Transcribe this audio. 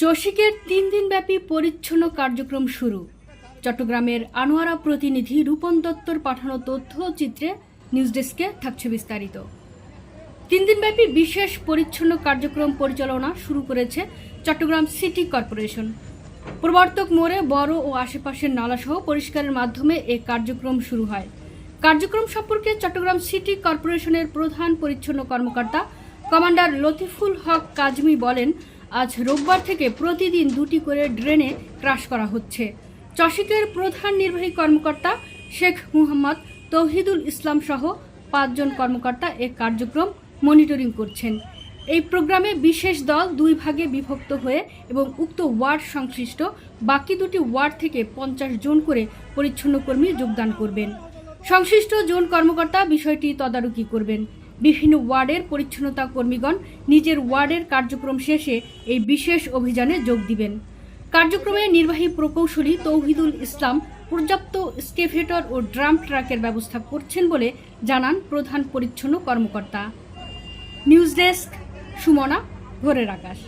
চসিকের তিন দিনব্যাপী পরিচ্ছন্ন কার্যক্রম শুরু। চট্টগ্রামের আনোয়ারা প্রতিনিধি রূপন দত্তর পাঠানো তথ্য চিত্রে নিউজ ডেস্কে থাকছে বিস্তারিত। তিন দিনব্যাপী বিশেষ পরিচ্ছন্ন কার্যক্রম পরিচালনা শুরু করেছে চট্টগ্রাম সিটি কর্পোরেশন। প্রবর্তক মোড়ে বড় ও আশেপাশের নালাসহ পরিষ্কারের মাধ্যমে এ কার্যক্রম শুরু হয়। কার্যক্রম সম্পর্কে চট্টগ্রাম সিটি কর্পোরেশনের প্রধান পরিচ্ছন্ন কর্মকর্তা কমান্ডার লতিফুল হক কাজমি বলেন আজ রোববার থেকে প্রতিদিন দুটি করে ড্রেনে ক্রাশ করা হচ্ছে। চসিকের প্রধান নির্বাহী কর্মকর্তা শেখ মুহাম্মদ তৌহিদুল ইসলাম সহ পাঁচজন কর্মকর্তা এ কার্যক্রম মনিটরিং করছেন। এই প্রোগ্রামে বিশেষ দল দুই ভাগে বিভক্ত হয়ে এবং উক্ত ওয়ার্ড সংশ্লিষ্ট বাকি দুটি ওয়ার্ড থেকে পঞ্চাশ জন করে পরিচ্ছন্ন কর্মী যোগদান করবেন। সংশ্লিষ্ট জোন কর্মকর্তা বিষয়টি তদারকি করবেন। বিভিন্ন ওয়ার্ডের পরিচ্ছন্নতা কর্মীগণ নিজের ওয়ার্ডের কার্যক্রম শেষে এই বিশেষ অভিযানে যোগ দিবেন। কার্যক্রমে নির্বাহী প্রকৌশলী তৌহিদুল ইসলাম, পর্যাপ্ত স্কেভেটর ও ড্রাম ট্রাকের ব্যবস্থা করছেন বলে জানান প্রধান পরিচ্ছন্ন কর্মকর্তা। নিউজ ডেস্ক, সুমনা ভোরের আকাশ।